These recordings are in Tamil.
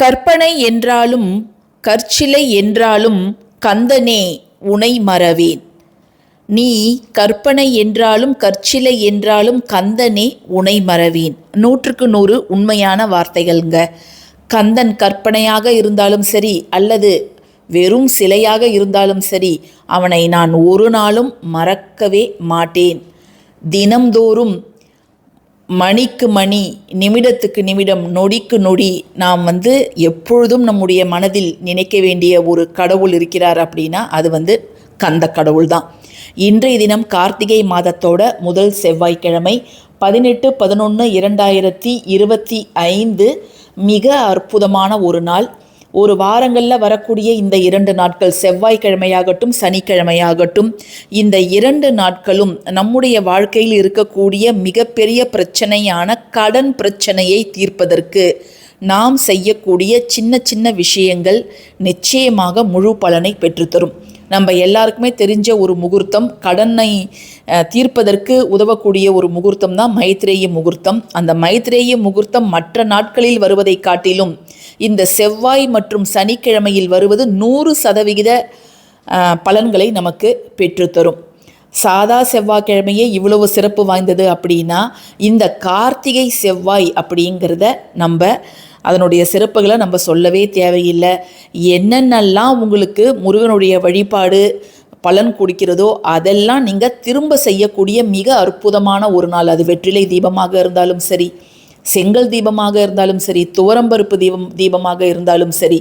கற்பனை என்றாலும் கற்சிலை என்றாலும் கந்தனே உனை மறவேன். நீ கற்பனை என்றாலும் கற்சிலை என்றாலும் கந்தனே உனை மறவேன். நூற்றுக்கு நூறு உண்மையான வார்த்தைகள்ங்க. கந்தன் கற்பனையாக இருந்தாலும் சரி அல்லது வெறும் சிலையாக இருந்தாலும் சரி அவனை நான் ஒரு நாளும் மறக்கவே மாட்டேன். தினம்தோறும் மணிக்கு மணி நிமிடத்துக்கு நிமிடம் நொடிக்கு நொடி நாம் வந்து எப்பொழுதும் நம்முடைய மனதில் நினைக்க வேண்டிய ஒரு கடவுள் இருக்கிறார் அப்படின்னா அது வந்து கந்த கடவுள் தான். இன்றைய தினம் கார்த்திகை மாதத்தோட முதல் செவ்வாய்க்கிழமை பதினெட்டு பதினொன்று இரண்டாயிரத்தி இருபத்தி ஐந்து மிக அற்புதமான ஒரு நாள். ஒரு வாரங்களில் வரக்கூடிய இந்த இரண்டு நாட்கள் செவ்வாய்க்கிழமையாகட்டும் சனிக்கிழமையாகட்டும் இந்த இரண்டு நாட்களும் நம்முடைய வாழ்க்கையில் இருக்கக்கூடிய மிகப்பெரிய பிரச்சனையான கடன் பிரச்சனையை தீர்ப்பதற்கு நாம் செய்யக்கூடிய சின்ன சின்ன விஷயங்கள் நிச்சயமாக முழு பலனை பெற்றுத்தரும். நம்ம எல்லாருக்குமே தெரிஞ்ச ஒரு முகூர்த்தம் கடனை தீர்ப்பதற்கு உதவக்கூடிய ஒரு முகூர்த்தம் தான் மைத்ரேய முகூர்த்தம். அந்த மைத்ரேய முகூர்த்தம் மற்ற நாட்களில் வருவதை காட்டிலும் இந்த செவ்வாய் மற்றும் சனிக்கிழமையில் வருவது நூறு சதவிகித பலன்களை நமக்கு பெற்றுத்தரும். சாதா செவ்வாய்க்கிழமையே இவ்வளவு சிறப்பு வாய்ந்தது அப்படின்னா இந்த கார்த்திகை செவ்வாய் அப்படிங்கிறத நம்ம அதனுடைய சிறப்புகளை நம்ம சொல்லவே தேவையில்லை. என்னென்னலாம் உங்களுக்கு முருகனுடைய வழிபாடு பலன் கொடுக்கிறதோ அதெல்லாம் நீங்கள் திரும்ப செய்யக்கூடிய மிக அற்புதமான ஒரு நாள். அது வெற்றிலை தீபமாக இருந்தாலும் சரி செங்கல் தீபமாக இருந்தாலும் சரி துவரம்பருப்பு தீபம் தீபமாக இருந்தாலும் சரி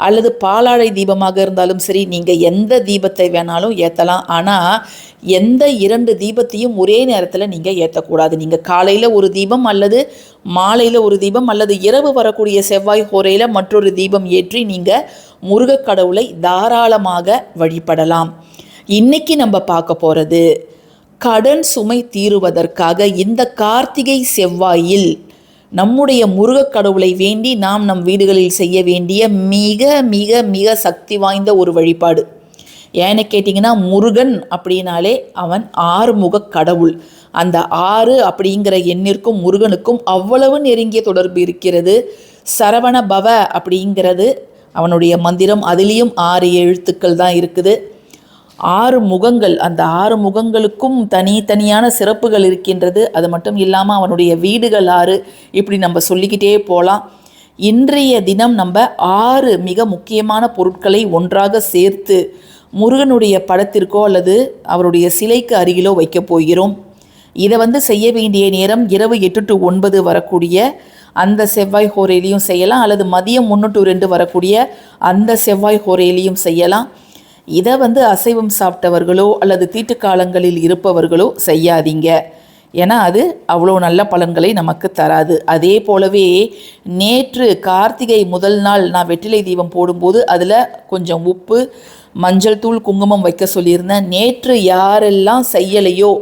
அல்லது பாலாழை தீபமாக இருந்தாலும் சரி நீங்கள் எந்த தீபத்தை வேணாலும் ஏற்றலாம் ஆனால் எந்த இரண்டு தீபத்தையும் ஒரே நேரத்தில் நீங்கள் ஏற்றக்கூடாது நீங்கள் காலையில் ஒரு தீபம் அல்லது மாலையில் ஒரு தீபம் அல்லது இரவு வரக்கூடிய செவ்வாய் ஹோரையில் மற்றொரு தீபம் ஏற்றி நீங்கள் முருகக் கடவுளை தாராளமாக வழிபடலாம். இன்னைக்கு நம்ம பார்க்க போகிறது கடன் சுமை தீருவதற்காக இந்த கார்த்திகை செவ்வாயில் நம்முடைய முருகக் கடவுளை வேண்டி நாம் நம் வீடுகளில் செய்ய வேண்டிய மிக மிக மிக சக்தி வாய்ந்த ஒரு வழிபாடு. ஏன்னு கேட்டிங்கன்னா முருகன் அப்படின்னாலே அவன் ஆறுமுக கடவுள். அந்த ஆறு அப்படிங்கிற எண்ணிற்கும் முருகனுக்கும் அவ்வளவு நெருங்கிய தொடர்பு இருக்கிறது. சரவண பவ அப்படிங்கிறது அவனுடைய மந்திரம். அதுலேயும் ஆறு எழுத்துக்கள் தான் இருக்குது. ஆறு முகங்கள் அந்த ஆறு முகங்களுக்கும் தனித்தனியான சிறப்புகள் இருக்கின்றது. அது மட்டும் இல்லாமல் அவனுடைய வீடுகள் ஆறு இப்படி நம்ம சொல்லிக்கிட்டே போகலாம் இன்றைய தினம் நம்ம ஆறு மிக முக்கியமான பொருட்களை ஒன்றாக சேர்த்து முருகனுடைய படத்திற்கோ அல்லது அவருடைய சிலைக்கு அருகிலோ வைக்கப் போகிறோம். இதை வந்து செய்ய வேண்டிய நேரம் இரவு எட்டு டு ஒன்பது வரக்கூடிய அந்த செவ்வாய் ஹோரையிலையும் செய்யலாம் அல்லது மதியம் ஒன்று டு ரெண்டு வரக்கூடிய அந்த செவ்வாய் ஹோரையிலையும் செய்யலாம். இதை வந்து அசைவம் சாப்பிட்டவர்களோ அல்லது தீட்டுக்காலங்களில் இருப்பவர்களோ செய்யாதீங்க. ஏன்னா அது அவ்வளோ நல்ல பலன்களை நமக்கு தராது. அதே போலவே நேற்று கார்த்திகை முதல் நாள் நான் வெற்றிலை தீபம் போடும்போது அதில் கொஞ்சம் உப்பு மஞ்சள் தூள் குங்குமம் வைக்க சொல்லியிருந்தேன். நேற்று யாரெல்லாம் செய்யலையோ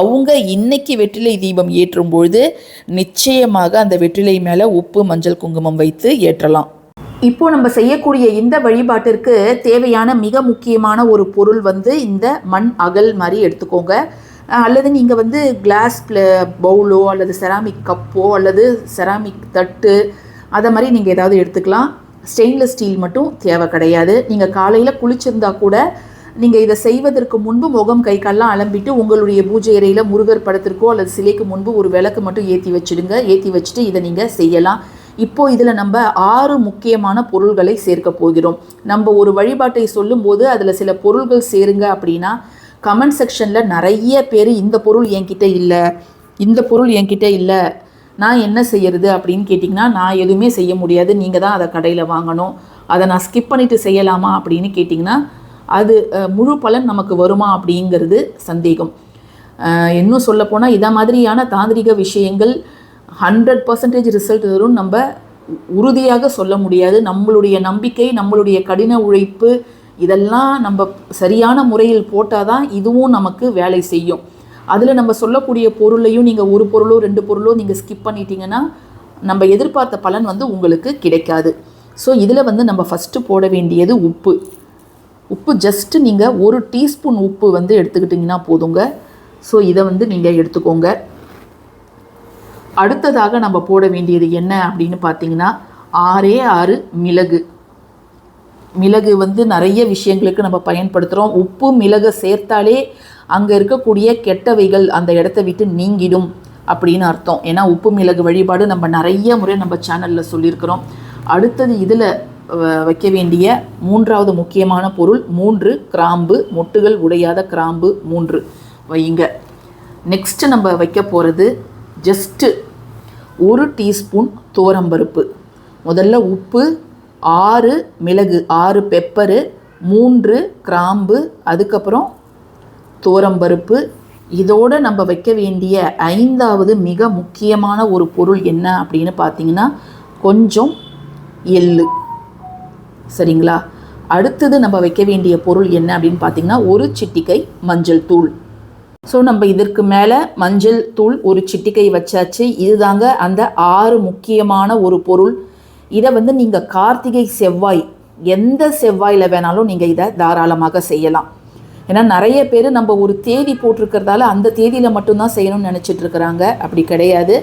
அவங்க இன்னைக்கு வெற்றிலை தீபம் ஏற்றும் பொழுது நிச்சயமாக அந்த வெற்றிலை மேலே உப்பு மஞ்சள் குங்குமம் வைத்து ஏற்றலாம். இப்போ நம்ம செய்யக்கூடிய இந்த வழிபாட்டிற்கு தேவையான மிக முக்கியமான ஒரு பொருள் வந்து இந்த மண் அகல் மாதிரி எடுத்துக்கோங்க. அல்லது நீங்கள் வந்து கிளாஸ் பவுலோ அல்லது செராமிக் கப்போ அல்லது செராமிக் தட்டு அதை மாதிரி நீங்கள் ஏதாவது எடுத்துக்கலாம். ஸ்டெயின்லெஸ் ஸ்டீல் மட்டும் தேவை கிடையாது. நீங்கள் காலையில் குளிச்சிருந்தா கூட நீங்கள் இதை செய்வதற்கு முன்பு முகம் கை கால்லாம் அலம்பிட்டு உங்களுடைய பூஜை அறையில் முருகர் படத்திற்கோ அல்லது சிலைக்கு முன்பு ஒரு விளக்கு மட்டும் ஏற்றி வச்சிடுங்க. ஏற்றி வச்சுட்டு இதை நீங்கள் செய்யலாம். இப்போ இதில் நம்ம ஆறு முக்கியமான பொருள்களை சேர்க்க போகிறோம். நம்ம ஒரு வழிபாட்டை சொல்லும்போது அதில் சில பொருள்கள் சேருங்க அப்படின்னா கமெண்ட் செக்ஷனில் நிறைய பேர் இந்த பொருள் என்கிட்ட இல்லை இந்த பொருள் என்கிட்ட இல்லை நான் என்ன செய்யறது அப்படின்னு கேட்டிங்கன்னா நான் எதுவுமே செய்ய முடியாது நீங்கள் தான் அதை கடையில் வாங்கணும். அதை நான் ஸ்கிப் பண்ணிவிட்டு செய்யலாமா அப்படின்னு கேட்டிங்கன்னா அது முழு பலன் நமக்கு வருமா அப்படிங்கிறது சந்தேகம். இன்னும் சொல்லப்போனால் இதை மாதிரியான தாந்திரிக விஷயங்கள் ஹண்ட்ரட் பர்சன்டேஜ் ரிசல்ட் வரும். நம்ம உறுதியாக சொல்ல முடியாது. நம்மளுடைய நம்பிக்கை நம்மளுடைய கடின உழைப்பு இதெல்லாம் நம்ம சரியான முறையில் போட்டால் தான் இதுவும் நமக்கு வேலை செய்யும். அதில் நம்ம சொல்லக்கூடிய பொருளையும் நீங்கள் ஒரு பொருளோ ரெண்டு பொருளோ நீங்கள் ஸ்கிப் பண்ணிட்டீங்கன்னா நம்ம எதிர்பார்த்த பலன் வந்து உங்களுக்கு கிடைக்காது. ஸோ இதில் வந்து நம்ம ஃபஸ்ட்டு போட வேண்டியது உப்பு. உப்பு ஜஸ்ட்டு நீங்கள் ஒரு டீஸ்பூன் உப்பு வந்து எடுத்துக்கிட்டிங்கன்னா போதுங்க. ஸோ இதை வந்து நீங்கள் எடுத்துக்கோங்க. அடுத்ததாக நம்ம போட வேண்டியது என்ன அப்படின்னு பார்த்தீங்கன்னா ஆறே ஆறு மிளகு. மிளகு வந்து நிறைய விஷயங்களுக்கு நம்ம பயன்படுத்துகிறோம் உப்பு மிளகு சேர்த்தாலே அங்கே இருக்கக்கூடிய கெட்டவைகள் அந்த இடத்த விட்டு நீங்கிடும் அப்படின்னு அர்த்தம். ஏன்னா உப்பு மிளகு வழிபாடு நம்ம நிறைய முறை நம்ம சேனலில் சொல்லியிருக்கிறோம். அடுத்தது இதில் வைக்க வேண்டிய மூன்றாவது முக்கியமான பொருள் மூன்று கிராம்பு மொட்டுகள் உடையாத கிராம்பு மூன்று. வையுங்க. நெக்ஸ்ட்டு நம்ம வைக்க போகிறது ஜஸ்ட்டு ஒரு டீஸ்பூன் துவரம்பருப்பு முதல்ல உப்பு ஆறு மிளகு ஆறு பெப்பரு மூன்று கிராம்பு அதுக்கப்புறம் துவரம்பருப்பு இதோடு நம்ம வைக்க வேண்டிய ஐந்தாவது மிக முக்கியமான ஒரு பொருள் என்ன அப்படின்னு பார்த்தீங்கன்னா கொஞ்சம் எள்ளு. சரிங்களா? அடுத்தது நம்ம வைக்க வேண்டிய பொருள் என்ன அப்படின்னு பார்த்தீங்கன்னா ஒரு சிட்டிக்கை மஞ்சள் தூள். ஸோ நம்ம இதற்கு மேலே மஞ்சள் தூள் ஒரு சிட்டிக்கை வச்சாச்சு. இதுதாங்க அந்த ஆறு முக்கியமான ஒரு பொருள். இதை வந்து நீங்கள் கார்த்திகை செவ்வாய் எந்த செவ்வாயில் வேணாலும் நீங்கள் இதை தாராளமாக செய்யலாம். ஏன்னா நிறைய பேர் நம்ம ஒரு தேதி போட்டிருக்கிறதால அந்த தேதியில் மட்டும்தான் செய்யணும்னு நினச்சிட்டு இருக்கிறாங்க. அப்படி கிடையாது.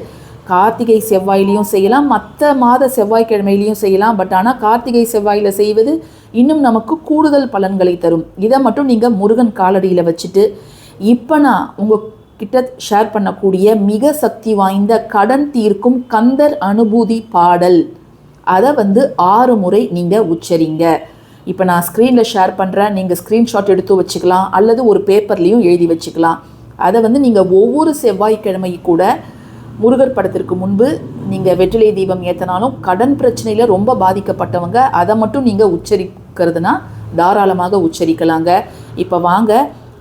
கார்த்திகை செவ்வாயிலையும் செய்யலாம். மற்ற மாத செவ்வாய்க்கிழமையிலையும் செய்யலாம். பட் ஆனால் கார்த்திகை செவ்வாயில் செய்வது இன்னும் நமக்கு கூடுதல் பலன்களை தரும். இதை மட்டும் நீங்கள் முருகன் காலடியில் வச்சுட்டு இப்போ நான் உங்கள் கிட்ட ஷேர் பண்ணக்கூடிய மிக சக்தி வாய்ந்த கடன் தீர்க்கும் கந்தர் அனுபூதி பாடல். அதை வந்து ஆறு முறை நீங்கள் உச்சரிங்க. இப்போ நான் ஸ்க்ரீனில் ஷேர் பண்ணுறேன் நீங்கள் ஸ்க்ரீன்ஷாட் எடுத்து வச்சுக்கலாம். அல்லது ஒரு பேப்பர்லேயும் எழுதி வச்சுக்கலாம். அதை வந்து நீங்கள் ஒவ்வொரு செவ்வாய்க்கிழமை கூட முருகர் படத்திற்கு முன்பு நீங்கள் வெற்றிலை தீபம் ஏற்றினாலும் கடன் பிரச்சனையில் ரொம்ப பாதிக்கப்பட்டவங்க அதை மட்டும் நீங்கள் உச்சரிக்கிறதுனா தாராளமாக உச்சரிக்கலாங்க. இப்போ வாங்க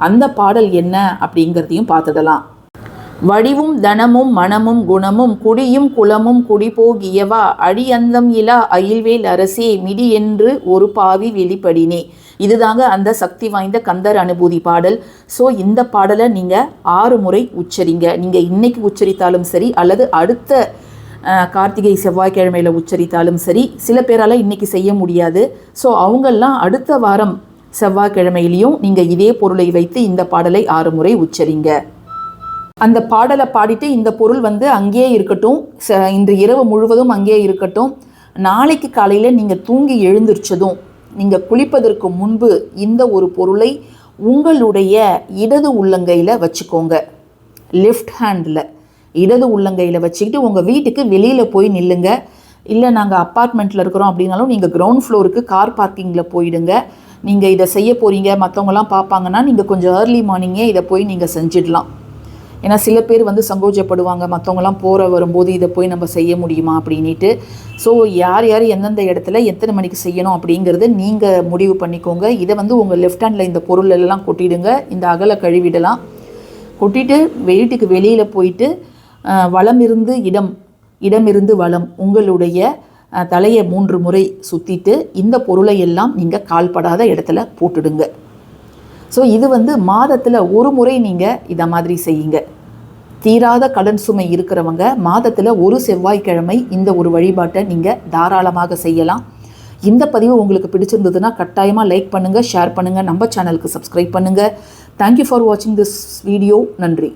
அந்த பாடல் என்ன அப்படிங்கிறதையும் பார்த்துடலாம். வடிவும் தனமும் மனமும் குணமும் குடியும் குலமும் குடிபோகியவா அடியந்தம் இலா அயில்வேல் அரசே மிடி என்று ஒரு பாவி வெளிப்படினே. இதுதாங்க அந்த சக்தி வாய்ந்த கந்தர் அனுபூதி பாடல். ஸோ இந்த பாடலை நீங்கள் ஆறு முறை உச்சரிங்க. நீங்கள் இன்னைக்கு உச்சரித்தாலும் சரி அல்லது அடுத்த கார்த்திகை செவ்வாய்க்கிழமையில் உச்சரித்தாலும் சரி சில பேரால் இன்றைக்கி செய்ய முடியாது. ஸோ அவங்கெல்லாம் அடுத்த வாரம் செவ்வாய்க்கிழமையிலையும் நீங்கள் இதே பொருளை வைத்து இந்த பாடலை ஆறு முறை உச்சரிங்க. அந்த பாடலை பாடிட்டு இந்த பொருள் வந்து அங்கேயே இருக்கட்டும் இன்று இரவு முழுவதும் அங்கேயே இருக்கட்டும் நாளைக்கு காலையில் நீங்கள் தூங்கி எழுந்திரிச்சதும் நீங்கள் குளிப்பதற்கு முன்பு இந்த ஒரு பொருளை உங்களுடைய இடது உள்ளங்கையில் வச்சுக்கோங்க. லெஃப்ட் ஹேண்டில் இடது உள்ளங்கையில் வச்சுக்கிட்டு உங்கள் வீட்டுக்கு வெளியில் போய் நில்லுங்க. இல்லை நாங்கள் அப்பார்ட்மெண்ட்டில் இருக்கிறோம் அப்படின்னாலும் நீங்கள் கிரவுண்ட் ஃப்ளோருக்கு கார் பார்க்கிங்கில் போயிடுங்க. நீங்கள் இதை செய்ய போகிறீங்க மற்றவங்களாம் பார்ப்பாங்கன்னா நீங்கள் கொஞ்சம் ஏர்லி மார்னிங்கே இதை போய் நீங்கள் செஞ்சிடலாம். ஏன்னா சில பேர் வந்து சங்கோஜப்படுவாங்க மற்றவங்களாம் போகிற வரும்போது இதை போய் நம்ம செய்ய முடியுமா அப்படின்ட்டு ஸோ யார் யார் எந்தெந்த இடத்துல எத்தனை மணிக்கு செய்யணும் அப்படிங்கிறத நீங்கள் முடிவு பண்ணிக்கோங்க. இதை வந்து உங்கள் லெஃப்ட் ஹேண்டில் இந்த பொருள் எல்லாம் கொட்டிடுங்க. இந்த அகலை கழுவிடலாம். கொட்டிட்டு வீட்டுக்கு வெளியில் போயிட்டு வளம் இருந்து இடம் இடமிருந்து வளம் உங்களுடைய தலையை மூன்று முறை சுற்றிட்டு இந்த பொருளை எல்லாம் நீங்கள் கால்படாத இடத்துல போட்டுடுங்க. ஸோ இது வந்து மாதத்தில் ஒரு முறை நீங்கள் இதை மாதிரி செய்யுங்க. தீராத கடன் சுமை இருக்கிறவங்க மாதத்தில் ஒரு செவ்வாய்க்கிழமை இந்த ஒரு வழிபாட்டை நீங்கள் தாராளமாக செய்யலாம். இந்த பதிவு உங்களுக்கு பிடிச்சிருந்ததுன்னா கட்டாயமாக லைக் பண்ணுங்கள் ஷேர் பண்ணுங்கள் நம்ம சேனலுக்கு சப்ஸ்கிரைப் பண்ணுங்கள் தேங்க்யூ ஃபார் வாட்சிங் திஸ் வீடியோ நன்றி.